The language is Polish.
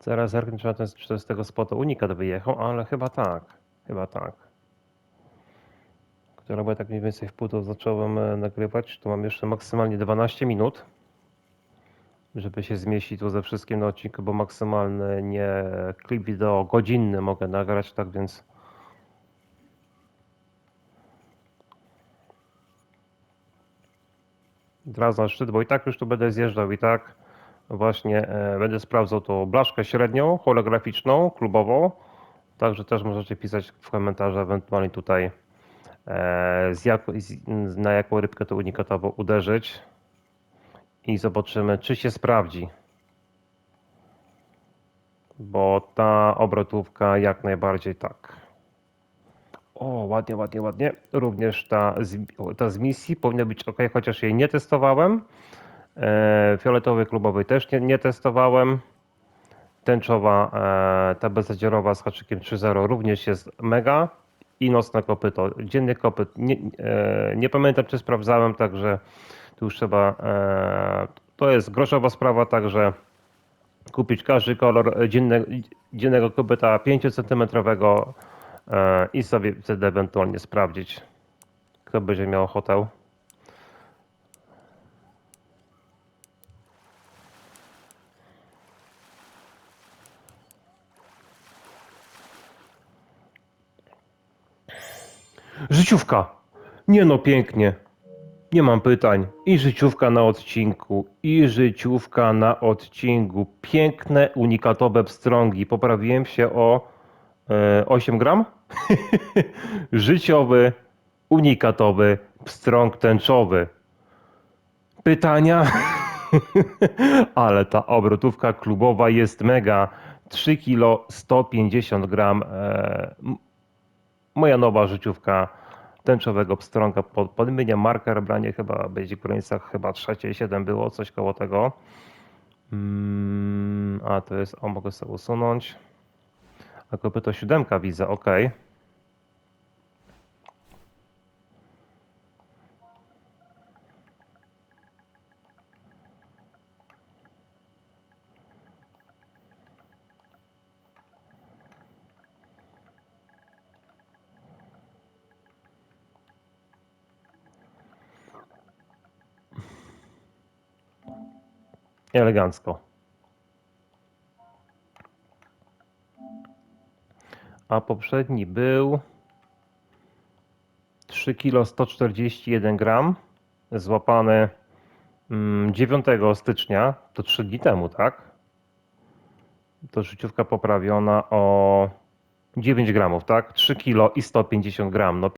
Zaraz zerknę, czy, ten, to z tego spota unikat wyjechał, ale chyba tak. Chyba tak. Które bo ja tak mniej więcej w pół zacząłem e, nagrywać, to mam jeszcze maksymalnie 12 minut, żeby się zmieścić tu ze wszystkim na odcinku, bo maksymalny nie klip wideo godzinny mogę nagrać, tak więc od na szczyt, bo i tak już tu będę zjeżdżał i tak właśnie e, będę sprawdzał tą blaszkę średnią, holograficzną, klubową. Także też możecie pisać w komentarze ewentualnie tutaj e, z jak, z, na jaką rybkę to unikatowo uderzyć i zobaczymy czy się sprawdzi. Bo ta obrotówka jak najbardziej tak. O, ładnie, ładnie, ładnie. Również ta z, ta z misji powinna być ok, chociaż jej nie testowałem. E, fioletowej klubowej też nie, nie testowałem. Tęczowa, e, ta bezzadzierowa z haczykiem 3.0 również jest mega. I nocne kopyto. Dzienny kopyt nie, e, nie pamiętam czy sprawdzałem, także tu już trzeba. To jest groszowa sprawa, także kupić każdy kolor dzienne, dziennego kopyta 5 cm i sobie wtedy ewentualnie sprawdzić, kto będzie miał ochotę. Życiówka! Nie no, pięknie. Nie mam pytań. I życiówka na odcinku, i życiówka na odcinku. Piękne, unikatowe pstrągi. Poprawiłem się o e, 8 gram. Życiowy, unikatowy pstrąg tęczowy. Pytania? Ale ta obrotówka klubowa jest mega. 3 kg 150 gram. E, moja nowa życiówka tęczowego pstrąga pod, podmienia marker branie chyba będzie w granicach chyba 3,7 było, coś koło tego. Mm, a to jest, o mogę sobie usunąć. A kopyto siódemka widzę, ok. Elegancko. A poprzedni był 3 kg 141 gram, złapany mm, 9 stycznia, to 3 dni temu, tak? To życiówka poprawiona o 9 gramów, tak? 3 kg i 150 gram. No